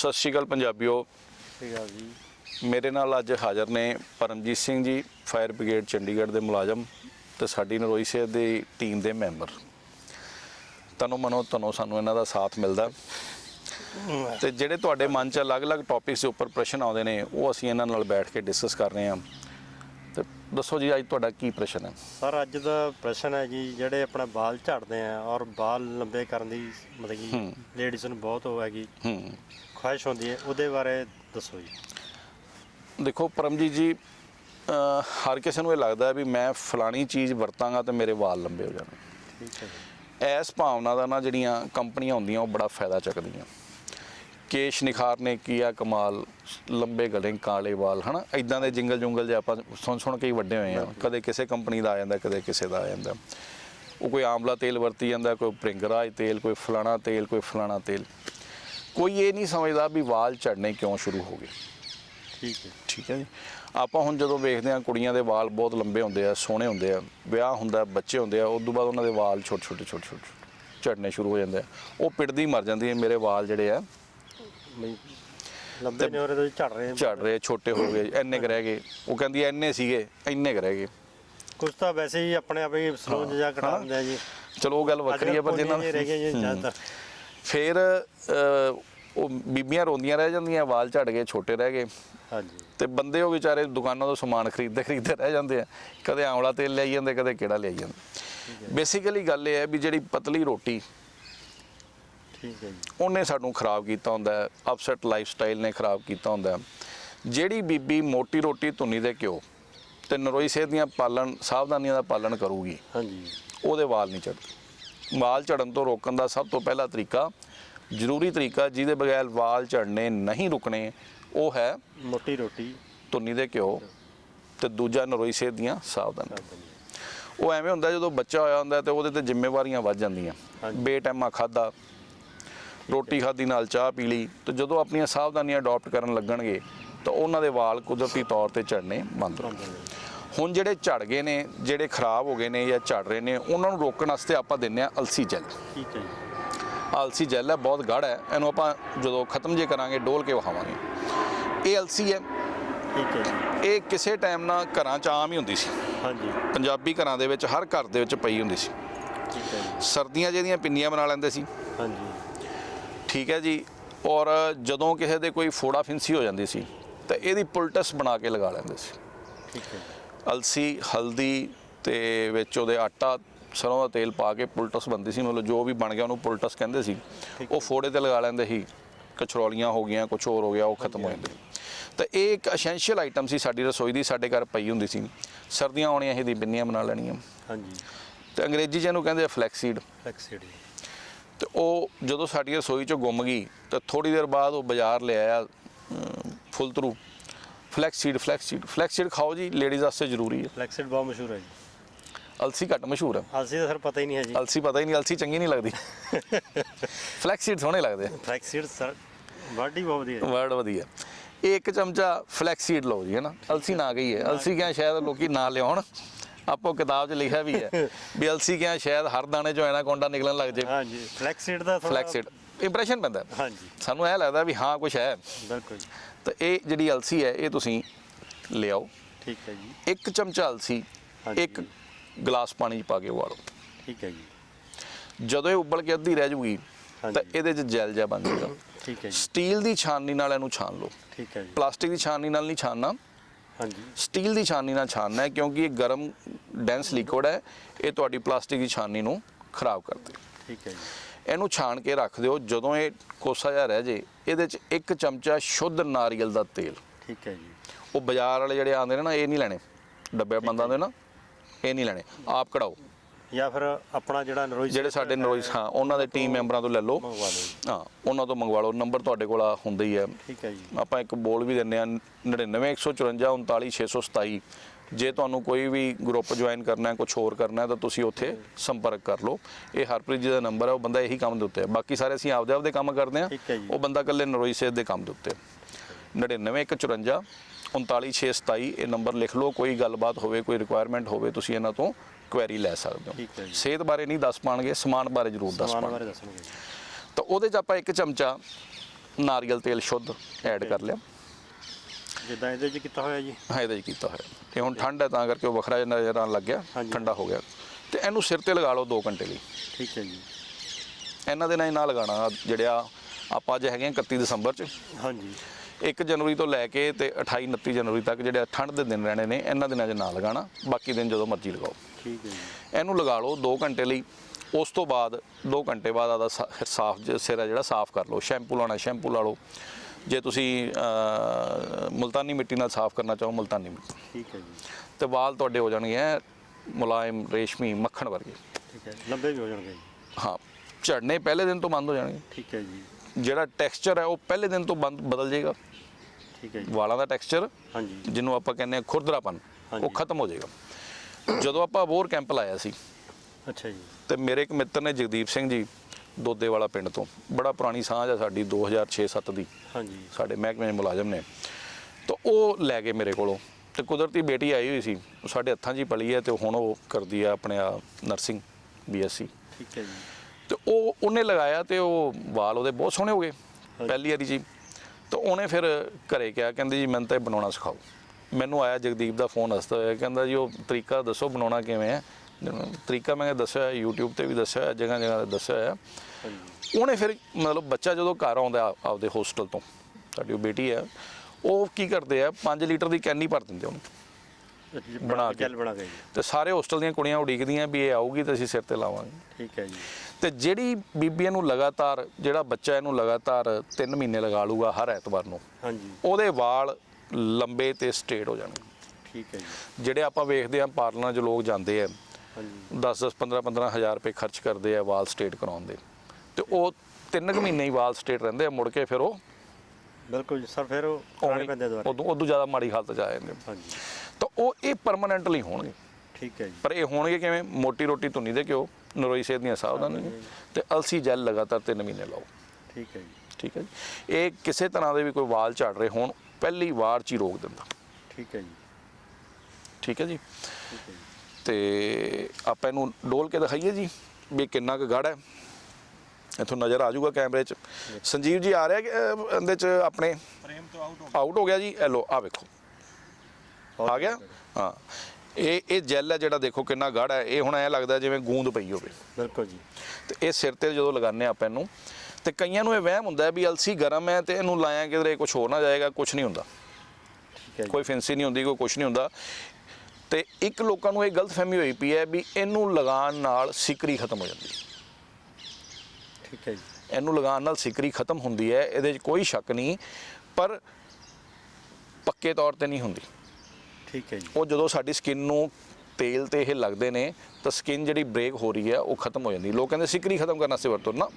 ਸਤਿ ਸ਼੍ਰੀ ਅਕਾਲ ਪੰਜਾਬੀਓ। ਠੀਕ ਆ ਜੀ। ਮੇਰੇ ਨਾਲ ਅੱਜ ਹਾਜ਼ਰ ਨੇ ਪਰਮਜੀਤ ਸਿੰਘ ਜੀ ਫਾਇਰ ਬ੍ਰਿਗੇਡ ਚੰਡੀਗੜ੍ਹ ਦੇ ਮੁਲਾਜ਼ਮ ਤੇ ਸਾਡੀ ਨਰੋਈ ਸਿਹਤ ਦੀ ਟੀਮ ਦੇ ਮੈਂਬਰ। ਤਨੋ ਮਨੋ ਤਨੋ ਸਾਨੂੰ ਇਹਨਾਂ ਦਾ ਸਾਥ ਮਿਲਦਾ। ਤੇ ਜਿਹੜੇ ਤੁਹਾਡੇ ਮਨ 'ਚ ਅਲੱਗ-ਅਲੱਗ ਟੌਪਿਕਸ ਦੇ ਉੱਪਰ ਪ੍ਰਸ਼ਨ ਆਉਂਦੇ ਨੇ ਉਹ ਅਸੀਂ ਇਹਨਾਂ ਨਾਲ ਬੈਠ ਕੇ ਡਿਸਕਸ ਕਰ ਰਹੇ ਹਾਂ। ਤੇ ਦੱਸੋ ਜੀ ਅੱਜ ਤੁਹਾਡਾ ਕੀ ਪ੍ਰਸ਼ਨ ਹੈ? ਸਰ ਅੱਜ ਦਾ ਪ੍ਰਸ਼ਨ ਹੈ ਜੀ ਜਿਹੜੇ ਆਪਣਾ ਬਾਲ ਝਾੜਦੇ ਆ ਔਰ ਬਾਲ ਲੰਬੇ ਕਰਨ ਦੀ ਮਤਲਬ ਕਿ। ਲੇਡੀਜ਼ ਨੂੰ ਬਹੁਤ ਉਹ ਹੈਗੀ ਹੂੰ। ਖੁਆਇਸ਼ ਹੁੰਦੀ ਹੈ ਉਹਦੇ ਬਾਰੇ ਦੱਸੋ ਜੀ। ਦੇਖੋ ਪਰਮਜੀਤ ਜੀ ਹਰ ਕਿਸੇ ਨੂੰ ਇਹ ਲੱਗਦਾ ਵੀ ਮੈਂ ਫਲਾਣੀ ਚੀਜ਼ ਵਰਤਾਂਗਾ ਤੇ ਮੇਰੇ ਵਾਲ ਲੰਬੇ ਹੋ ਜਾਣਗੇ ਠੀਕ ਹੈ ਜੀ। ਐਸ ਭਾਵਨਾ ਦਾ ਨਾ ਜਿਹੜੀਆਂ ਕੰਪਨੀਆਂ ਹੁੰਦੀਆਂ ਉਹ ਬੜਾ ਫਾਇਦਾ ਚੱਕਦੀਆਂ। ਕੇਸ਼ ਨਿਖਾਰ ਨੇ ਕੀਆ ਕਮਾਲ ਲੰਬੇ ਗਲੇ ਕਾਲੇ ਵਾਲ ਹਨਾ? ਇਦਾਂ ਦੇ ਜਿੰਗਲ ਜੁੰਗਲ ਜੇ ਆਪਾਂ ਸੁਣ ਸੁਣ ਕੇ ਹੀ ਵੱਡੇ ਹੋਏ ਆ ਕਦੇ ਕਿਸੇ ਕੰਪਨੀ ਦਾ ਆ ਜਾਂਦਾ ਕਦੇ ਕਿਸੇ ਦਾ ਆ ਜਾਂਦਾ। ਉਹ ਕੋਈ ਆਮਲਾ ਤੇਲ ਵਰਤੀ ਜਾਂਦਾ ਕੋਈ ਭ੍ਰਿੰਗਰਾਜ ਤੇਲ ਕੋਈ ਫਲਾਣਾ ਤੇਲ ਕੋਈ ਫਲਾਣਾ ਤੇਲ। ਕੋਈ ਇਹ ਨਹੀਂ ਸਮਝਦਾ ਵੀ ਵਾਲ ਝੜਨੇ ਕਿਉਂ ਸ਼ੁਰੂ ਹੋ ਗਏ। ਠੀਕ ਹੈ। ਠੀਕ ਹੈ ਜੀ। ਆਪਾਂ ਹੁਣ ਜਦੋਂ ਵੇਖਦੇ ਹਾਂ ਕੁੜੀਆਂ ਦੇ ਵਾਲ ਬਹੁਤ ਲੰਬੇ ਹੁੰਦੇ ਆ ਸੋਹਣੇ ਹੁੰਦੇ ਆ ਵਿਆਹ ਹੁੰਦਾ ਬੱਚੇ ਹੁੰਦੇ ਆ ਉਸ ਤੋਂ ਬਾਅਦ ਉਹਨਾਂ ਦੇ ਵਾਲ ਛੋਟੇ ਛੋਟੇ ਛੋਟੇ ਛੋਟੇ ਝੜਨੇ ਸ਼ੁਰੂ ਹੋ ਜਾਂਦੇ ਆ। ਉਹ ਪਿੜਦੀ ਮਰ ਜਾਂਦੀ ਹੈ ਮੇਰੇ ਵਾਲ ਜਿਹੜੇ ਆ ਬਈ ਲੰਬੇ ਨੇ ਉਹਦੇ ਤੋਂ ਝੜ ਰਹੇ ਝੜ ਰਹੇ ਛੋਟੇ ਹੋ ਗਏ ਇੰਨੇ ਕੁ ਰਹਿ ਗਏ। ਉਹ ਕਹਿੰਦੀ ਐਨੇ ਸੀਗੇ ਇੰਨੇ ਕੁ ਰਹਿ ਗਏ। ਕੁਝ ਤਾਂ ਵੈਸੇ ਹੀ ਆਪਣੇ ਆਪ ਹੀ ਸਲੂਨ ਜਾਂ ਕਟਾ ਹਾਂ। ਦਿੰਦੇ ਆ ਜੀ। ਚਲੋ ਉਹ ਗੱਲ ਵੱਖਰੀ ਹੈ ਪਰ ਜਿਨ੍ਹਾਂ ਜਿਹਨਾਂ ਰਹਿ ਗਏ ਜੀ ਹੂੰ। ਜ਼ਿਆਦਾਤਰ। ਫਿਰ ਅਹ, ਉਹ ਬੀਬੀਆਂ ਰੋਂਦੀਆਂ ਰਹਿ ਜਾਂਦੀਆਂ ਵਾਲ ਝੜ ਗਏ ਛੋਟੇ ਰਹਿ ਗਏ। ਹਾਂਜੀ। ਤੇ ਬੰਦੇ ਉਹ ਵਿਚਾਰੇ ਦੁਕਾਨਾਂ ਤੋਂ ਸਮਾਨ ਖਰੀਦਦੇ ਖਰੀਦਦੇ ਰਹਿ ਜਾਂਦੇ ਆ। ਕਦੇ ਆਂਵਲਾ ਤੇਲ ਲਿਆਈ ਜਾਂਦੇ ਕਦੇ ਕਿਹੜਾ ਲਿਆਈ ਜਾਂਦੇ। ਬੇਸਿਕਲੀ ਗੱਲ ਇਹ ਹੈ ਵੀ ਜਿਹੜੀ ਪਤਲੀ ਰੋਟੀ ਠੀਕ ਹੈ ਜੀ। ਉਹਨੇ ਸਾਨੂੰ ਖਰਾਬ ਕੀਤਾ ਹੁੰਦਾ ਹੈ ਅਪਸੈਟ ਲਾਈਫ ਸਟਾਈਲ ਨੇ ਖਰਾਬ ਕੀਤਾ ਹੁੰਦਾ ਜਿਹੜੀ ਬੀਬੀ ਮੋਟੀ ਰੋਟੀ ਧੁੰਨੀ ਦੇ ਘਿਓ ਤੇ ਨਰੋਈ ਸਿਹਤ ਦੀਆਂ ਪਾਲਣ ਸਾਵਧਾਨੀਆਂ ਦਾ ਪਾਲਣ ਕਰੂਗੀ ਹਾਂਜੀ। ਉਹਦੇ ਵਾਲ ਨਹੀਂ ਝੜਦੇ ਵਾਲ ਝੜਨ ਤੋਂ ਰੋਕਣ ਦਾ ਸਭ ਤੋਂ ਪਹਿਲਾ ਤਰੀਕਾ ਜ਼ਰੂਰੀ ਤਰੀਕਾ ਜਿਹਦੇ ਬਗੈਰ ਵਾਲ ਝੜਨੇ ਨਹੀਂ ਰੁਕਣੇ ਉਹ ਹੈ ਮੋਟੀ ਰੋਟੀ। ਧੁੰਨੀ ਦੇ ਘਿਓ ਤੇ ਦੂਜਾ ਨਰੋਈ ਸਿਹਤ ਦੀਆਂ ਸਾਵਧਾਨੀਆਂ। ਉਹ ਐਵੇਂ ਹੁੰਦਾ ਜਦੋਂ ਬੱਚਾ ਹੋਇਆ ਹੁੰਦਾ ਤੇ ਉਹਦੇ ਤੇ ਜ਼ਿੰਮੇਵਾਰੀਆਂ ਵੱਧ ਜਾਂਦੀਆਂ। ਬੇਟਾਈਮਾ ਖਾਦਾ ਰੋਟੀ ਖਾਦੀ ਨਾਲ ਚਾਹ ਪੀ ਲਈ ਤੇ ਜਦੋਂ ਆਪਣੀਆਂ ਸਾਵਧਾਨੀਆਂ ਅਡਾਪਟ ਕਰਨ ਲੱਗਣਗੇ ਤਾਂ ਉਹਨਾਂ ਦੇ ਵਾਲ ਕੁਦਰਤੀ ਤੌਰ ਤੇ ਝੜਨੇ ਬੰਦ ਹੋ ਹੁਣ ਜਿਹੜੇ ਝੜ ਗਏ ਨੇ ਜਿਹੜੇ ਖਰਾਬ ਹੋ ਗਏ ਨੇ ਜਾਂ ਝੜ ਰਹੇ ਨੇ ਉਹਨਾਂ ਨੂੰ ਰੋਕਣ ਵਾਸਤੇ ਆਪਾਂ ਦਿੰਨੇ ਆ ਅਲਸੀ ਜੈਲ। ਠੀਕ ਹੈ ਅਲਸੀ ਜੈਲ ਹੈ ਬਹੁਤ ਗਾঢ় ਹੈ ਇਹਨੂੰ ਆਪਾਂ ਜਦੋਂ ਖਤਮ ਜੇ ਕਰਾਂਗੇ ਡੋਲ ਕੇ ਵਹਾਵਾਂਗੇ। ਇਹ ਅਲਸੀ ਹੈ। ਠੀਕ ਹੈ ਜੀ। ਇਹ ਕਿਸੇ ਟਾਈਮ ਨਾਲ ਘਰਾਂ 'ਚ ਆਮ ਹੀ ਹੁੰਦੀ ਸੀ। ਹਾਂਜੀ। ਪੰਜਾਬੀ ਘਰਾਂ ਦੇ ਵਿੱਚ ਹਰ ਘਰ ਦੇ ਵਿੱਚ ਪਈ ਹੁੰਦੀ ਸੀ। ਠੀਕ ਹੈ ਜੀ। ਸਰਦੀਆਂ ਜਿਹਦੀਆਂ ਪਿੰਨੀਆਂ ਬਣਾ ਲੈਂਦੇ ਸੀ। ਹਾਂਜੀ। ਠੀਕ ਹੈ ਜੀ ਔਰ ਜਦੋਂ ਕਿਸੇ ਦੇ ਕੋਈ ਫੋੜਾ ਫਿੰਸੀ ਹੋ ਜਾਂਦੀ ਸੀ ਤਾਂ ਇਹਦੀ ਪੁਲਟਸ ਬਣਾ ਕੇ ਲਗਾ ਲੈਂਦੇ ਸੀ। ਠੀਕ ਹੈ। ਅਲਸੀ ਹਲਦੀ ਤੇ ਵਿੱਚ ਉਹਦੇ ਆਟਾ ਸਰੋਂ ਦਾ ਤੇਲ ਪਾ ਕੇ ਪੁਲਟਸ ਬਣਦੀ ਸੀ ਮਤਲਬ ਜੋ ਵੀ ਬਣ ਗਿਆ ਉਹਨੂੰ ਪੁਲਟਸ ਕਹਿੰਦੇ ਸੀ। ਉਹ ਫੋੜੇ ਤੇ ਲਗਾ ਲੈਂਦੇ ਸੀ ਕਚਰੋਲੀਆਂ ਹੋ ਗਈਆਂ ਕੁਝ ਹੋਰ ਹੋ ਗਿਆ ਉਹ ਖਤਮ ਹੋ ਜਾਂਦੇ। ਤਾਂ ਇਹ ਇੱਕ ਐਸੈਂਸ਼ੀਅਲ ਆਈਟਮ ਸੀ ਸਾਡੀ ਰਸੋਈ ਦੀ ਸਾਡੇ ਘਰ ਪਈ ਹੁੰਦੀ ਸੀ। ਸਰਦੀਆਂ ਆਉਣੀਆਂ ਇਹਦੀ ਬਿੰਨੀਆਂ ਬਣਾ ਲੈਣੀਆਂ। ਹਾਂਜੀ। ਤੇ ਅੰਗਰੇਜ਼ੀ ਚ ਇਹਨੂੰ ਕਹਿੰਦੇ ਆ ਫਲੈਕਸੀਡ ਫਲੈਕਸੀਡ ਤੇ ਉਹ ਜਦੋਂ ਸਾਡੀ ਰਸੋਈ ਚੋਂ ਗੁੰਮ ਗਈ ਤਾਂ ਥੋੜੀ ਦੇਰ ਬਾਅਦ ਉਹ ਬਾਜ਼ਾਰ ਲੈ ਆਇਆ ਫੁੱਲ through flax seed flax seed flax seed ਖਾਓ ਜੀ ਲੇਡੀਜ਼ ਵਾਸਤੇ ਜ਼ਰੂਰੀ ਹੈ। ਫਲੈਕਸੀਡ ਬਹੁਤ ਮਸ਼ਹੂਰ ਹੈ ਜੀ। ਅਲਸੀ ਘੱਟ ਮਸ਼ਹੂਰ ਹੈ। ਅਸੀਂ ਤਾਂ ਸਰ ਪਤਾ ਹੀ ਨਹੀਂ ਹੈ ਜੀ। ਅਲਸੀ ਪਤਾ ਹੀ ਨਹੀਂ ਅਲਸੀ ਚੰਗੀ ਨਹੀਂ ਲੱਗਦੀ। ਫਲੈਕਸ ਸੀਡ ਸੋਹਣੇ ਲੱਗਦੇ ਫਲੈਕਸੀਡ ਸਰ ਵਾਢੀ ਬਹੁਤ ਵਧੀਆ। ਵਰਡ ਵਧੀਆ। ਇਹ ਇੱਕ ਚਮਚਾ ਫਲੈਕਸ ਸੀਡ ਲਓ ਜੀ ਹੈ ਨਾ? ਅਲਸੀ ਨਾ ਗਈ ਹੈ ਅਲਸੀ ਕਿਹਾ ਸ਼ਾਇਦ ਲੋਕੀ ਨਾ ਲਿਆਉਣ। ਆਪੋ ਕਿਤਾਬ 'ਚ ਲਿਖਿਆ ਵੀ ਹੈ ਵੀ ਅਲਸੀ ਕਿਹਾ ਸ਼ਾਇਦ ਹਰ ਦਾਣੇ 'ਚੋਂ ਐਨਾਕੋਂਡਾ ਨਿਕਲਣ ਲੱਗ ਜੇ। ਹਾਂਜੀ ਫਲੈਕਸੀਡ ਦਾ ਥੋੜ੍ਹਾ- ਫਲੈਕਸ ਸੀਡ ਇੰਪ੍ਰੈਸ਼ਨ ਪੈਂਦਾ। ਹਾਂਜੀ। ਸਾਨੂੰ ਇਹ ਲੱਗਦਾ ਵੀ ਹਾਂ ਕੁਝ ਹੈ। ਬਿਲਕੁਲ ਜੀ। ਤਾਂ ਇਹ ਜਿਹੜੀ ਅਲਸੀ ਹੈ ਇਹ ਤੁਸੀਂ ਲਿਆਓ। ਠੀਕ ਹੈ ਜੀ। ਇੱਕ ਚਮਚਾ ਅਲਸੀ। ਇੱਕ ਗਲਾਸ ਪਾਣੀ 'ਚ ਪਾ ਕੇ ਉਬਾਲੋ। ਠੀਕ ਹੈ ਜੀ। ਜਦੋਂ ਇਹ ਉਬਲ ਕੇ ਅੱਧੀ ਰਹਿ ਜੂਗੀ ਤਾਂ। ਇਹਦੇ 'ਚ ਜੈਲ ਜਿਹਾ ਬਣ ਜਾਏਗਾ। ਠੀਕ ਹੈ ਜੀ। ਸਟੀਲ ਦੀ ਛਾਨਣੀ ਨਾਲ ਇਹਨੂੰ ਛਾਨ ਲਓ। ਠੀਕ ਹੈ ਜੀ। ਪਲਾਸਟਿਕ ਦੀ ਛਾਨਣੀ ਨਾਲ ਨਹੀਂ ਛਾਨਣਾ। ਸਟੀਲ ਦੀ ਛਾਨਣੀ ਨਾਲ ਛਾਨਣਾ ਹੈ ਕਿਉਂਕਿ ਇਹ ਗਰਮ ਡੈਂਸ ਲਿਕੁਇਡ ਹੈ। ਇਹ ਤੁਹਾਡੀ ਪਲਾਸਟਿਕ ਦੀ ਛਾਨਣੀ ਨੂੰ ਖਰਾਬ ਕਰ ਦੇ ਠੀਕ ਹੈ ਜੀ। ਇਹਨੂੰ ਛਾਣ ਕੇ ਰੱਖ ਦਿਓ। ਜਦੋਂ ਇਹ ਕੋਸਾ ਜਿਹਾ ਰਹਿ ਜੇ ਇਹਦੇ 'ਚ ਇੱਕ ਚਮਚਾ ਸ਼ੁੱਧ ਨਾਰੀਅਲ ਦਾ ਤੇਲ। ਠੀਕ ਹੈ ਜੀ। ਉਹ ਬਾਜ਼ਾਰ ਵਾਲੇ ਜਿਹੜੇ ਆਉਂਦੇ ਨੇ ਨਾ ਇਹ ਨਹੀਂ ਲੈਣੇ। ਡੱਬੇ ਬੰਦਾਂ ਦੇ ਨਾ ਇਹ ਨਹੀਂ ਲੈਣੇ। ਆਪ ਕਢਾਓ। ਜਾਂ ਫਿਰ ਆਪਣਾ ਜਿਹੜਾ ਨਰੋਈ ਜਿਹੜੇ ਸਾਡੇ ਨਰੋਈਸ ਹਾਂ ਉਹਨਾਂ ਦੇ ਟੀਮ ਮੈਂਬਰਾਂ ਤੋਂ ਲੈ ਲਓ। ਮੰਗਵਾ ਲਓ ਜੀ। ਹਾਂ ਉਹਨਾਂ ਤੋਂ ਮੰਗਵਾ ਲਓ। ਨੰਬਰ ਤੁਹਾਡੇ ਕੋਲ ਆ ਹੁੰਦਾ ਹੀ ਹੈ ਠੀਕ ਹੈ ਜੀ। ਆਪਾਂ ਇੱਕ ਬੋਲ ਵੀ ਦਿੰਨੇ ਆ 99154 ਜੇ ਤੁਹਾਨੂੰ ਕੋਈ ਵੀ ਗਰੁੱਪ ਜੁਆਇਨ ਕਰਨਾ ਹੈ ਕੁਝ ਹੋਰ ਕਰਨਾ ਹੈ ਤਾਂ ਤੁਸੀਂ ਉੱਥੇ ਸੰਪਰਕ ਕਰ ਲਓ। ਇਹ ਹਰਪ੍ਰੀਤ ਜੀ ਦਾ ਨੰਬਰ ਹੈ ਉਹ ਬੰਦਾ ਇਹੀ ਕੰਮ ਦੇ ਉੱਤੇ ਹੈ। ਬਾਕੀ ਸਾਰੇ ਅਸੀਂ ਆਪਦੇ ਆਪਦੇ ਕੰਮ ਕਰਦੇ ਆ ਠੀਕ ਹੈ ਜੀ। ਉਹ ਬੰਦਾ ਇਕੱਲੇ ਨਰੋਈ ਸੇਧ ਦੇ ਕੰਮ ਦੇ ਉੱਤੇ 99154 39627 ਇਹ ਨੰਬਰ ਲਿਖ ਲਓ ਕੋਈ ਗੱਲਬਾਤ ਹੋਵੇ ਕੋਈ ਰਿਕੁਆਇਰਮੈਂਟ ਹੋਵੇ ਤੁਸੀਂ ਇਹਨਾਂ ਤੋਂ ਕੁਐਰੀ ਲੈ ਸਕਦੇ ਹੈ। ਸਿਹਤ ਬਾਰੇ ਨਹੀਂ ਦੱਸ ਪਾਣਗੇ ਸਮਾਨ ਬਾਰੇ ਜ਼ਰੂਰ ਦੱਸ ਸਮਾਨ ਪਾਣਗੇ। ਬਾਰੇ ਦੱਸਣਗੇ ਜੀ। ਤਾਂ ਉਹਦੇ 'ਚ ਆਪਾਂ ਇੱਕ ਚਮਚਾ ਨਾਰੀਅਲ ਤੇਲ ਸ਼ੁੱਧ ਐਡ ਕਰ ਲਿਆ। ਜਿੱਦਾਂ ਇਹਦੇ 'ਚ ਕੀਤਾ ਹੋਇਆ ਜੀ। ਹਾਂ ਇਹਦੇ 'ਚ ਕੀਤਾ ਹੋਇਆ। ਇਹ ਹੁਣ ਠੰਡ ਹੈ ਤਾਂ ਕਰਕੇ ਉਹ ਵੱਖਰਾ ਜਿਹਾ ਨਜ਼ਰ ਆਉਣ ਲੱਗ ਗਿਆ। ਠੰਡਾ ਹੋ ਗਿਆ। ਤੇ ਇਹਨੂੰ ਸਿਰ ਤੇ ਲਗਾ ਲਓ 2 ਘੰਟੇ ਲਈ। ਠੀਕ ਹੈ ਜੀ। ਇਹਨਾਂ ਦੇ ਨਾਲ ਹੀ ਨਾ ਲਗਾਉਣਾ। ਜਿਹੜਾ ਆਪਾਂ ਅੱਜ ਹੈਗੇ ਹਾਂ 31 ਦਸੰਬਰ 'ਚ। ਹਾਂਜੀ। 1 ਜਨਵਰੀ ਤੋਂ ਲੈ ਕੇ ਤੇ 28 29 ਜਨਵਰੀ ਤੱਕ ਜਿਹੜੇ ਠੰਡ ਦੇ ਦਿਨ ਰਹਿਣੇ ਨੇ ਇਹਨਾਂ ਦਿਨਾਂ 'ਚ ਨਾ ਲਗਾਉਣਾ ਬਾਕੀ ਦਿਨ ਜਦੋਂ ਮਰਜ਼ੀ ਲਗਾਓ। ਠੀਕ ਹੈ ਜੀ। ਇਹਨੂੰ ਲਗਾ ਲਓ 2 ਘੰਟੇ ਲਈ ਉਸ ਤੋਂ ਬਾਅਦ 2 ਘੰਟੇ ਬਾਅਦ ਆਦਾ ਸਾਫ਼ ਸਿਰ ਹੈ ਜਿਹੜਾ ਸਾਫ਼ ਕਰ ਲਓ ਸ਼ੈਂਪੂ ਲਾਉਣਾ ਸ਼ੈਂਪੂ ਲਾ ਲਓ। ਜੇ ਤੁਸੀਂ ਮੁਲਤਾਨੀ ਮਿੱਟੀ ਨਾਲ ਸਾਫ਼ ਕਰਨਾ ਚਾਹੋ ਮੁਲਤਾਨੀ ਮਿੱਟੀ। ਠੀਕ ਹੈ ਜੀ। ਤੇ ਵਾਲ ਤੁਹਾਡੇ ਹੋ ਜਾਣਗੇ ਮੁਲਾਇਮ ਰੇਸ਼ਮੀ ਮੱਖਣ ਵਰਗੇ। ਠੀਕ ਹੈ ਲੰਬੇ ਵੀ ਹੋ ਜਾਣਗੇ ਹਾਂ ਝੜਨੇ ਪਹਿਲੇ ਦਿਨ ਤੋਂ ਬੰਦ ਹੋ ਜਾਣਗੇ। ਠੀਕ ਹੈ ਜੀ। ਜਿਹੜਾ ਟੈਕਸਚਰ ਹੈ ਉਹ ਪਹਿਲੇ ਦਿਨ ਤੋਂ ਬੰਦ ਬਦਲ ਜਾਏਗਾ। ਠੀਕ ਹੈ ਜੀ। ਵਾਲਾਂ ਦਾ ਟੈਕਸਚਰ ਹਾਂਜੀ। ਜਿਹਨੂੰ ਆਪਾਂ ਕਹਿੰਦੇ ਆ ਖੁਰਦਰਾਪਨ ਉਹ। ਖਤਮ ਹੋ ਜਾਏਗਾ। ਜਦੋਂ ਆਪਾਂ ਬੋਰ ਕੈਂਪ ਲਾਇਆ ਸੀ ਅੱਛਾ ਜੀ। ਤੇ ਮੇਰੇ ਇੱਕ ਮਿੱਤਰ ਨੇ ਜਗਦੀਪ ਸਿੰਘ ਜੀ ਦੋਦੇ ਵਾਲਾ ਪਿੰਡ ਤੋਂ ਬੜਾ ਪੁਰਾਣੀ ਸਾਂਝ ਆ ਸਾਡੀ 2006-7 ਦੀ। ਹਾਂਜੀ। ਸਾਡੇ ਮਹਿਕਮੇ ਦੇ ਮੁਲਾਜ਼ਮ ਨੇ। ਤਾਂ ਉਹ ਲੈ ਗਏ ਮੇਰੇ ਕੋਲੋਂ ਤੇ ਕੁਦਰਤੀ ਬੇਟੀ ਆਈ ਹੋਈ ਸੀ ਉਹ ਸਾਡੇ ਹੱਥਾਂ 'ਚ ਹੀ ਪਲੀ ਹੈ ਤੇ ਹੁਣ ਉਹ ਕਰਦੀ ਆ ਆਪਣੇ ਆ ਨਰਸਿੰਗ ਬੀਐਸਸੀ। ਠੀਕ ਹੈ ਜੀ। ਤੇ ਉਹ ਉਹਨੇ ਲਗਾਇਆ ਤੇ ਉਹ ਵਾਲ ਉਹਦੇ ਬਹੁਤ ਸੋਹਣੇ ਹੋ ਗਏ। ਪਹਿਲੀ ਵਾਰੀ ਜੀ ਤਾਂ ਉਹਨੇ ਫਿਰ ਘਰੇ ਕਿਹਾ ਕਹਿੰਦੀ ਜੀ ਮੈਨੂੰ ਤਾਂ ਇਹ ਬਣਾਉਣਾ ਸਿਖਾਓ। ਮੈਨੂੰ ਆਇਆ ਜਗਦੀਪ ਦਾ ਫੋਨ ਹੱਸਦਾ ਹੋਇਆ ਕਹਿੰਦਾ ਜੀ ਉਹ ਤਰੀਕਾ ਦੱਸੋ ਬਣਾਉਣਾ ਕਿਵੇਂ ਹੈ। ਤਰੀਕਾ ਮੈਂ ਕਿਹਾ ਦੱਸਿਆ YouTube ਤੇ ਵੀ ਦੱਸਿਆ ਜਗ੍ਹਾ ਜਗ੍ਹਾ ਤੇ ਦੱਸਿਆ ਹਾਂਜੀ ਉਹਨੇ ਫਿਰ ਮਤਲਬ ਬੱਚਾ ਜਦੋਂ ਘਰ ਆਉਂਦਾ ਆਪਦੇ ਹੋਸਟਲ ਤੋਂ ਸਾਡੀ ਉਹ ਬੇਟੀ ਹੈ ਉਹ ਕੀ ਕਰਦੇ ਆ 5 ਲੀਟਰ ਦੀ ਕੈਨੀ ਭਰ ਦਿੰਦੇ ਉਹਨੂੰ। ਬਣਾ ਕੇ। ਜੈਲ ਬਣਾ ਕੇ। ਜੀ ਤੇ ਸਾਰੇ ਹੋਸਟਲ ਦੀਆਂ ਕੁੜੀਆਂ ਉਡੀਕਦੀਆਂ ਵੀ ਇਹ ਆਊਗੀ ਤੇ ਅਸੀਂ ਸਿਰ ਤੇ ਲਾਵਾਂਗੇ। ਠੀਕ ਹੈ ਜੀ। ਤੇ ਜਿਹੜੀ ਬੀਬੀ ਇਹਨੂੰ ਲਗਾਤਾਰ ਜਿਹੜਾ ਬੱਚਾ ਇਹਨੂੰ ਲਗਾਤਾਰ 3 ਮਹੀਨੇ ਲਗਾ ਲੂਗਾ ਹਰ ਐਤਵਾਰ ਨੂੰ ਹਾਂਜੀ। ਉਹਦੇ ਵਾਲ ਲੰਬੇ ਤੇ ਸਟ੍ਰੇਟ ਹੋ ਜਾਣਗੇ। ਠੀਕ ਹੈ ਜੀ। ਜਿਹੜੇ ਆਪਾਂ ਵੇਖਦੇ ਆ ਪਾਰਲਰਾਂ 'ਚ ਲੋਕ ਜਾਂਦੇ ਆ ਹਾਂਜੀ। 10 10 15 15 ਹਜ਼ਾਰ ਰੁਪਏ ਖਰਚ ਕਰਦੇ ਆ ਵਾਲ ਸਟ੍ਰੇਟ ਕਰਾਉਣ ਦੇ। ਤੇ ਉਹ ਤਿੰਨ ਕੁ ਮਹੀਨੇ ਹੀ ਵਾਲ ਸਟ੍ਰੇਟ ਰਹਿੰਦੇ ਆ ਮੁੜ ਕੇ ਫਿਰ ਉਹ ਬਿਲਕੁਲ ਜੀ ਸਰ ਫਿਰ ਉਹ ਖਾਣੇ ਪੈਂਦੇ ਦੁਆਰਾ। ਉਦੋਂ ਉਦੋਂ ਜ਼ਿਆਦਾ ਮਾੜੀ ਹਾਲਤ 'ਚ ਆ ਜਾਂਦੇ ਹਾਂਜੀ। ਤਾਂ ਉਹ ਇਹ ਪਰਮਨੈਂਟਲੀ ਹੋਣਗੇ। ਠੀਕ ਹੈ ਜੀ। ਪਰ ਇਹ ਹੋਣਗੇ ਕਿਵੇਂ? ਮੋਟੀ ਰੋਟੀ ਧੁੰਨੀ ਦੇ ਘਿਓ ਨਰੋਈ ਸਿਹਤ ਦੀਆਂ ਸਾਵਧਾਨੀਆਂ ਤੇ ਅਲਸੀ ਜੈਲ ਲਗਾਤਾਰ 3 ਮਹੀਨੇ ਲਾਓ। ਠੀਕ ਹੈ ਜੀ। ਠੀਕ ਹੈ ਜੀ। ਇਹ ਕਿਸੇ ਤਰ੍ਹਾਂ ਦੇ ਵੀ ਕੋਈ ਵਾਲ ਝੜ ਰਹੇ ਹੋਣ ਪਹਿਲੀ ਵਾਰ ਚ ਹੀ ਰੋਕ ਦਿੰਦਾ। ਠੀਕ ਹੈ ਜੀ। ਠੀਕ ਹੈ ਜੀ। ਤੇ ਆਪਾਂ ਇਹਨੂੰ ਡੋਲ ਕੇ ਦਿਖਾਈਏ ਜੀ ਵੀ ਕਿੰਨਾ ਕੁ ਗਾੜਾ ਹੈ। ਇੱਥੋਂ ਨਜ਼ਰ ਆ ਜਾਊਗਾ ਕੈਮਰੇ 'ਚ। ਸੰਜੀਵ ਜੀ ਆ ਰਿਹਾ ਕਿ ਇਹਦੇ 'ਚ ਆਪਣੇ? ਫਰੇਮ ਤੋਂ ਆਊਟ ਹੋ ਆਊਟ ਹੋ ਗਿਆ ਜੀ। ਇਹ ਲੋ ਆ ਵੇਖੋ। ਆ ਗਿਆ। ਹਾਂ। ਇਹ ਇਹ ਜੈਲ ਹੈ ਜਿਹੜਾ ਦੇਖੋ ਕਿੰਨਾ ਗਾੜਾ ਹੈ। ਇਹ ਹੁਣ ਐ ਲੱਗਦਾ ਜਿਵੇਂ ਗੂੰਦ ਪਈ ਹੋਵੇ। ਬਿਲਕੁਲ ਜੀ। ਤੇ ਇਹ ਸਿਰ ਤੇ ਜਦੋਂ ਲਗਾਉਂਦੇ ਆਪਾਂ ਇਹਨੂੰ ਤੇ ਕਈਆਂ ਨੂੰ ਇਹ ਵਹਿਮ ਹੁੰਦਾ ਹੈ ਵੀ ਅਲਸੀ ਗਰਮ ਹੈ ਤੇ ਇਹਨੂੰ ਲਾਇਆ ਕਿਧਰੇ ਕੁਝ ਹੋ ਨਾ ਜਾਏਗਾ ਕੁਝ ਨਹੀਂ ਹੁੰਦਾ। ਠੀਕ ਹੈ ਜੀ। ਕੋਈ ਫਿੰਸੀ ਨਹੀਂ ਹੁੰਦੀ ਕੋਈ ਕੁਝ ਨਹੀਂ ਹੁੰਦਾ। ਤੇ ਇੱਕ ਲੋਕਾਂ ਨੂੰ ਇਹ ਗਲਤਫਹਿਮੀ ਹੋਈ ਪਈ ਹੈ ਵੀ ਇਹਨੂੰ ਲਗਾਉਣ ਨਾਲ ਸਿਕਰੀ ਖਤਮ ਹੋ ਜਾਂਦੀ ਹੈ। ਠੀਕ ਹੈ ਜੀ। ਇਹਨੂੰ ਲਗਾਉਣ ਨਾਲ ਸਿਕਰੀ ਖਤਮ ਹੁੰਦੀ ਹੈ ਇਹਦੇ 'ਚ ਕੋਈ ਸ਼ੱਕ ਨਹੀਂ ਪਰ ਪੱਕੇ ਤੌਰ ਤੇ ਨਹੀਂ ਹੁੰਦੀ। ਠੀਕ ਹੈ ਜੀ। ਉਹ ਜਦੋਂ ਸਾਡੀ ਸਕਿਨ ਨੂੰ ਤੇਲ ਤੇ ਇਹ ਲੱਗਦੇ ਨੇ ਤਾਂ ਸਕਿਨ ਜਿਹੜੀ ਬ੍ਰੇਕ ਹੋ ਰਹੀ ਹੈ ਉਹ ਖਤਮ ਹੋ ਜਾਂਦੀ ਲੋਕ ਕਹਿੰਦੇ ਸਿਕਰੀ ਖਤਮ ਕਰਨ ਵਾਸਤੇ ਵਰਤੋ ਨਾ।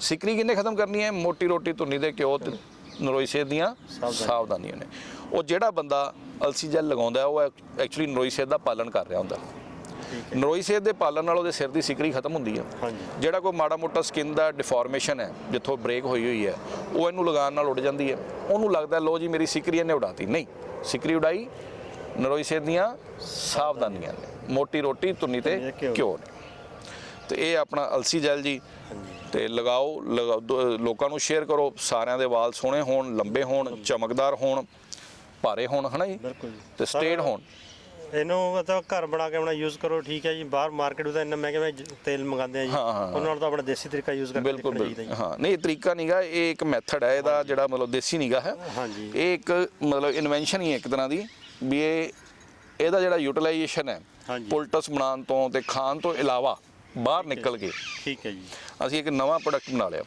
ਸਿਕਰੀ ਕਿੰਨੇ ਖਤਮ ਕਰਨੀ ਹੈ? ਮੋਟੀ ਰੋਟੀ ਧੁੰਨੀ ਦੇ ਘਿਓ ਤੇ ਨਰੋਈ ਸਿਹਤ ਦੀਆਂ ਸਾਵਧਾਨੀਆਂ। ਨੇ। ਉਹ ਜਿਹੜਾ ਬੰਦਾ ਅਲਸੀ ਜੈਲ ਲਗਾਉਂਦਾ ਉਹ ਐਕਚੁਅਲੀ ਨਰੋਈ ਸਿਹਤ ਦਾ ਪਾਲਣ ਕਰ ਰਿਹਾ ਹੁੰਦਾ। ਨਰੋਈ ਸਿਹਤ ਦੇ ਪਾਲਣ ਨਾਲ ਉਹਦੇ ਸਿਰ ਦੀ ਸਿਕਰੀ ਖਤਮ ਹੁੰਦੀ ਹੈ। ਜਿਹੜਾ ਕੋਈ ਮਾੜਾ ਮੋਟਾ ਸਕਿਨ ਦਾ ਡਿਫਾਰਮੇਸ਼ਨ ਹੈ ਜਿੱਥੋਂ ਬ੍ਰੇਕ ਹੋਈ ਹੋਈ ਹੈ ਉਹ ਇਹਨੂੰ ਲਗਾਉਣ ਨਾਲ ਉੱਡ ਜਾਂਦੀ ਹੈ। ਉਹਨੂੰ ਲੱਗਦਾ ਲੋ ਜੀ ਮੇਰੀ ਸਿਕਰੀ ਇਹਨੇ ਉਡਾਤੀ। ਨਹੀਂ। ਸਿਕਰੀ ਉਡਾਈ ਨਰੋਈ ਸਿਹਤ ਦੀਆਂ ਸਾਵਧਾਨੀਆਂ ਨੇ। ਮੋਟੀ ਰੋਟੀ ਤੁੰਨੀ ਤੇ ਘਿਓ। ਨੇ। ਤੇ ਇਹ ਆਪਣਾ ਅਲਸੀ ਜੈਲ ਜੀ। ਤੇ ਲਗਾਓ ਲੋਕਾਂ ਨੂੰ ਸ਼ੇਅਰ ਕਰੋ। ਸਾਰਿਆਂ ਦੇ ਵਾਲ ਸੋਹਣੇ ਹੋਣ ਲੰਬੇ ਹੋਣ ਚਮਕਦਾਰ ਹੋਣ ਭਾਰੇ ਹੋਣ ਹਨਾ ਜੀ? ਤੇ ਸਟੇਟ ਹੋਣ। ਇਹਨੂੰ ਮਤਲਬ ਘਰ ਬਣਾ ਕੇ ਆਪਣਾ ਯੂਜ਼ ਕਰੋ ਠੀਕ ਹੈ ਜੀ। ਬਾਹਰ ਮਾਰਕੀਟ ਤਾਂ ਇੰਨਾ ਮਹਿੰਗਾ ਮੈਂ ਤੇਲ ਮੰਗਾਉਂਦੇ ਆ ਜੀ। ਉਹਨਾਂ ਨਾਲ ਤਾਂ ਆਪਣਾ ਦੇਸੀ ਤਰੀਕਾ ਯੂਜ਼ ਕਰਕੇ ਬਿਲਕੁਲ ਹਾਂ ਨਹੀਂ ਇਹ ਤਰੀਕਾ ਨਹੀਂਗਾ ਇਹ ਇੱਕ ਮੈਥਡ ਹੈ। ਇਹਦਾ ਜਿਹੜਾ ਮਤਲਬ ਦੇਸੀ ਨਹੀਂਗਾ ਹੈ। ਇਹ ਇੱਕ ਮਤਲਬ ਇਨਵੈਂਸ਼ਨ ਹੀ ਹੈ ਇੱਕ ਤਰ੍ਹਾਂ ਦੀ। ਵੀ ਇਹ ਇਹਦਾ ਜਿਹੜਾ ਯੂਟਿਲਾਈਜੇਸ਼ਨ ਹੈ। ਪੁਲਟਸ ਬਣਾਉਣ ਤੋਂ ਤੇ ਖਾਣ ਤੋਂ ਇਲਾਵਾ ਬਾਹਰ ਨਿਕਲ ਕੇ ਠੀਕ ਹੈ ਜੀ। ਅਸੀਂ ਇੱਕ ਨਵਾਂ ਪ੍ਰੋਡਕਟ ਬਣਾ ਲਿਆ।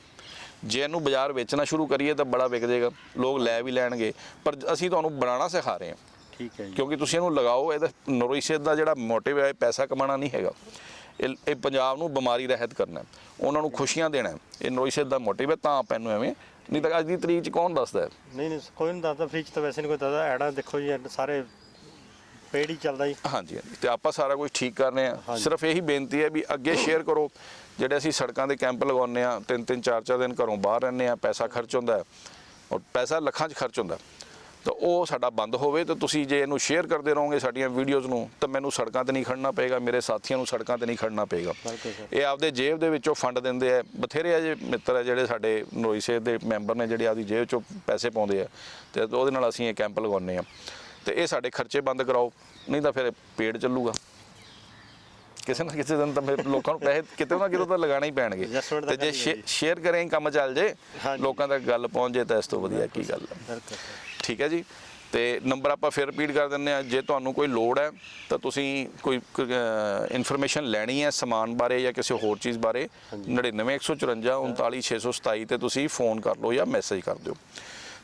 ਜੇ ਇਹਨੂੰ ਬਾਜ਼ਾਰ ਵੇਚਣਾ ਸ਼ੁਰੂ ਕਰੀਏ ਤਾਂ ਬੜਾ ਵਿਕ ਜਾਏਗਾ ਲੋਕ ਲੈ ਵੀ ਲੈਣਗੇ। ਪਰ ਅਸੀਂ ਤੁਹਾਨੂੰ ਬਣਾਉਣਾ ਸਿਖਾ ਰਹੇ ਹਾਂ। ਠੀਕ ਹੈ ਜੀ। ਕਿਉਂਕਿ ਤੁਸੀਂ ਇਹਨੂੰ ਲਗਾਓ ਇਹਦਾ ਨਰੋਈ ਸਿਹਤ ਦਾ ਜਿਹੜਾ ਮੋਟਿਵ ਹੈ ਪੈਸਾ ਕਮਾਉਣਾ ਨਹੀਂ ਹੈਗਾ। ਇਹ ਪੰਜਾਬ ਨੂੰ ਬਿਮਾਰੀ ਰਹਿਤ ਕਰਨਾ। ਉਹਨਾਂ ਨੂੰ ਖੁਸ਼ੀਆਂ ਦੇਣਾ। ਇਹ ਨਰੋਈ ਸਿਹਤ ਦਾ ਮੋਟਿਵ ਹੈ ਤਾਂ ਆਪਾਂ ਇਹਨੂੰ ਐਵੇਂ ਨਹੀਂ ਤਾਂ ਅੱਜ ਦੀ ਤਰੀਕ 'ਚ ਕੌਣ ਦੱਸਦਾ ਹੈ ਨਹੀਂ ਨਹੀਂ ਕੋਈ ਨਹੀਂ ਦੱਸਦਾ ਫ੍ਰਿਜ ਤਾਂ ਵੈਸੇ ਨਹੀਂ ਕੋਈ ਦੱਸਦਾ ਐਡਾਂ ਦੇਖੋ ਜੀ ਐਡ ਸਾਰੇ ਪੇੜ ਹੀ ਚੱਲਦਾ ਜੀ ਹਾਂਜੀ ਹਾਂਜੀ ਤੇ ਆਪਾਂ ਸਾਰਾ ਕੁਝ ਠੀਕ ਕਰ ਰਹੇ ਹਾਂਜੀ। ਸਿਰਫ ਇਹੀ ਬੇਨਤੀ ਹੈ ਵੀ ਅੱਗੇ ਸ਼ੇਅਰ ਕਰੋ ਜਿਹੜੇ ਅਸੀਂ ਸੜਕਾਂ ਦੇ ਕੈਂਪ ਲਗਾਉਂਦੇ ਆ ਤਿੰਨ ਤਿੰਨ ਚਾਰ ਚਾਰ ਦਿਨ ਘਰੋਂ ਬਾਹਰ ਰਹਿੰਦੇ ਆ ਪੈਸਾ ਖਰਚ ਹੁੰਦਾ ਹੈ ਔਰ ਪੈਸਾ ਲੱਖਾਂ 'ਚ ਖਰਚ ਹੁੰਦਾ ਹੈ। ਤਾਂ ਉਹ ਸਾਡਾ ਬੰਦ ਹੋਵੇ ਤੇ ਤੁਸੀਂ ਜੇ ਇਹਨੂੰ ਸ਼ੇਅਰ ਕਰਦੇ ਰਹੋਗੇ ਸਾਡੀਆਂ ਵੀਡੀਓਜ਼ ਨੂੰ ਤਾਂ ਮੈਨੂੰ ਸੜਕਾਂ ਤੇ ਨਹੀਂ ਖੜਨਾ ਪਏਗਾ ਮੇਰੇ ਸਾਥੀਆਂ ਨੂੰ ਸੜਕਾਂ ਤੇ ਨਹੀਂ ਖੜਨਾ ਪਏਗਾ। ਇਹ ਆਪਦੇ ਜੇਬ ਦੇ ਵਿੱਚੋਂ ਫੰਡ ਦਿੰਦੇ ਆ। ਬਥੇਰੇ ਅਜੇ ਮਿੱਤਰ ਆ ਜਿਹੜੇ ਸਾਡੇ ਨਰੋਈ ਸੇਧ ਦੇ ਮੈਂਬਰ ਨੇ ਜਿਹੜੇ ਆਪਦੀ ਜੇਬ ਚੋਂ ਪੈਸੇ ਪਾਉਂਦੇ ਆ। ਤੇ ਉਹਦੇ ਨਾਲ ਅਸੀਂ ਇਹ ਕੈਂਪ ਲਗਾਉਂਦੇ ਆ। ਤੇ ਇਹ ਸਾਡੇ ਖਰਚੇ ਬੰਦ ਕਰਾਓ ਨਹੀਂ ਤਾਂ ਫਿਰ ਪੇੜ ਚੱਲੂਗਾ। ਕਿਸੇ ਨਾ ਕਿਸੇ ਦਿਨ ਤਾਂ ਫਿਰ ਲੋਕਾਂ ਨੂੰ ਪੈਸੇ ਕਿਤੇ ਨਾ ਕਿਤੇ ਤਾਂ ਲਗਾਉਣੇ ਹੀ ਪੈਣਗੇ। ਤਾਂ ਜੇ ਜੀ। ਸ਼ੇਅਰ ਕਰੇ ਕੰਮ ਚੱਲ ਜੇ। ਲੋਕਾਂ ਤੱਕ ਗੱਲ ਪਹੁੰਚ ਜੇ ਤਾਂ ਇਸ ਤੋਂ ਵਧੀਆ ਕੀ ਗੱਲ ਹੈ ਠੀਕ ਹੈ ਜੀ? ਤੇ ਨੰਬਰ ਆਪਾਂ ਫਿਰ ਰਿਪੀਟ ਕਰ ਦਿੰਦੇ ਆ ਜੇ ਤੁਹਾਨੂੰ ਕੋਈ ਲੋੜ ਹੈ ਤਾਂ ਤੁਸੀਂ ਕੋਈ ਇਨਫੋਰਮੇਸ਼ਨ ਲੈਣੀ ਹੈ ਸਮਾਨ ਬਾਰੇ ਜਾਂ ਕਿਸੇ ਹੋਰ ਚੀਜ਼ ਬਾਰੇ 99154 39627 ਤੇ ਤੁਸੀਂ ਫੋਨ ਕਰ ਲਓ ਜਾਂ ਮੈਸੇਜ ਕਰ ਦਿਓ।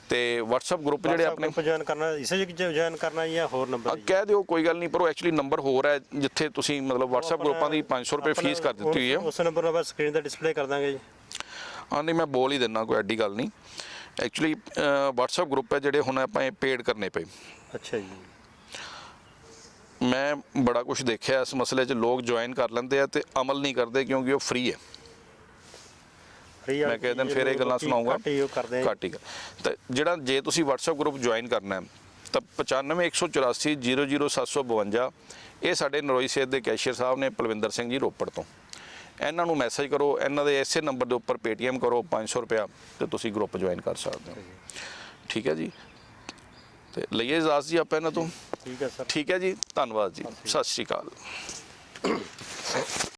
ਤੇ WhatsApp ਗਰੁੱਪ ਜਿਹੜੇ ਆਪਣੇ ਜੁਆਇਨ ਕਰਨਾ ਇਸੇ ਜੁਆਇਨ ਕਰਨਾ ਜਾਂ ਹੋਰ ਆ, ਨੰਬਰ ਕਹਿ ਦਿਓ ਕੋਈ ਗੱਲ ਨਹੀਂ ਪਰ ਉਹ ਐਕਚੁਅਲੀ ਨੰਬਰ ਹੋਰ ਹੈ ਜਿੱਥੇ ਤੁਸੀਂ ਮਤਲਬ WhatsApp ਗਰੁੱਪਾਂ ਦੀ 500 ਰੁਪਏ ਫੀਸ ਕਰ ਦਿੱਤੀ ਹੋਈ ਹੈ। ਉਸ ਨੰਬਰ ਨੂੰ ਆਪਾਂ ਸਕਰੀਨ ਤੇ ਡਿਸਪਲੇ ਕਰ ਦਾਂਗੇ ਜੀ। ਹਾਂ ਨਹੀਂ ਮੈਂ ਬੋਲ ਹੀ ਦਿੰਨਾ ਕੋਈ ਐਡੀ ਗੱਲ ਨਹੀਂ। ਐਕਚੁਅਲੀ WhatsApp ਗਰੁੱਪ ਹੈ ਜਿਹੜੇ ਹੁਣ ਆਪਾਂ ਇਹ ਪੇਡ ਕਰਨੇ ਪਏ। ਅੱਛਾ ਜੀ। ਮੈਂ ਬੜਾ ਕੁਝ ਦੇਖਿਆ ਇਸ ਮਸਲੇ 'ਚ ਲੋਕ ਜੁਆਇਨ ਕਰ ਲੈਂਦੇ ਆ ਤੇ ਅਮਲ ਨਹੀਂ ਕਰਦੇ ਕਿਉਂਕਿ ਉਹ ਫ੍ਰੀ ਹੈ। ਮੈਂ ਕਿਸੇ ਦਿਨ ਫਿਰ ਇਹ ਗੱਲਾਂ ਸੁਣਾਉਂਗਾ। ਘੱਟ ਹੀ ਤਾਂ ਜਿਹੜਾ ਜੇ ਤੁਸੀਂ WhatsApp ਗਰੁੱਪ ਜੁਆਇਨ ਕਰਨਾ ਹੈ ਤਾਂ 9518400752 ਇਹ ਸਾਡੇ ਨਰੋਈ ਸੇਧ ਦੇ ਕੈਸ਼ੀਅਰ ਸਾਹਿਬ ਨੇ ਪਲਵਿੰਦਰ ਸਿੰਘ ਜੀ ਰੋਪੜ ਤੋਂ। ਇਹਨਾਂ ਨੂੰ ਮੈਸੇਜ ਕਰੋ ਇਹਨਾਂ ਦੇ ਇਸੇ ਨੰਬਰ ਦੇ ਉੱਪਰ Paytm ਕਰੋ 500 ਰੁਪਇਆ ਤੇ ਤੁਸੀਂ ਗਰੁੱਪ ਜੁਆਇਨ ਕਰ ਸਕਦੇ ਹੋ। ਠੀਕ ਹੈ ਜੀ? ਤੇ ਲਈਏ ਇਜਾਜ਼ਤ ਜੀ ਆਪਾਂ ਇਹਨਾਂ ਤੋਂ? ਠੀਕ ਹੈ ਸਰ। ਠੀਕ ਹੈ ਜੀ? ਧੰਨਵਾਦ ਜੀ। ਸਤਿ ਸ਼੍ਰੀ ਅਕਾਲ।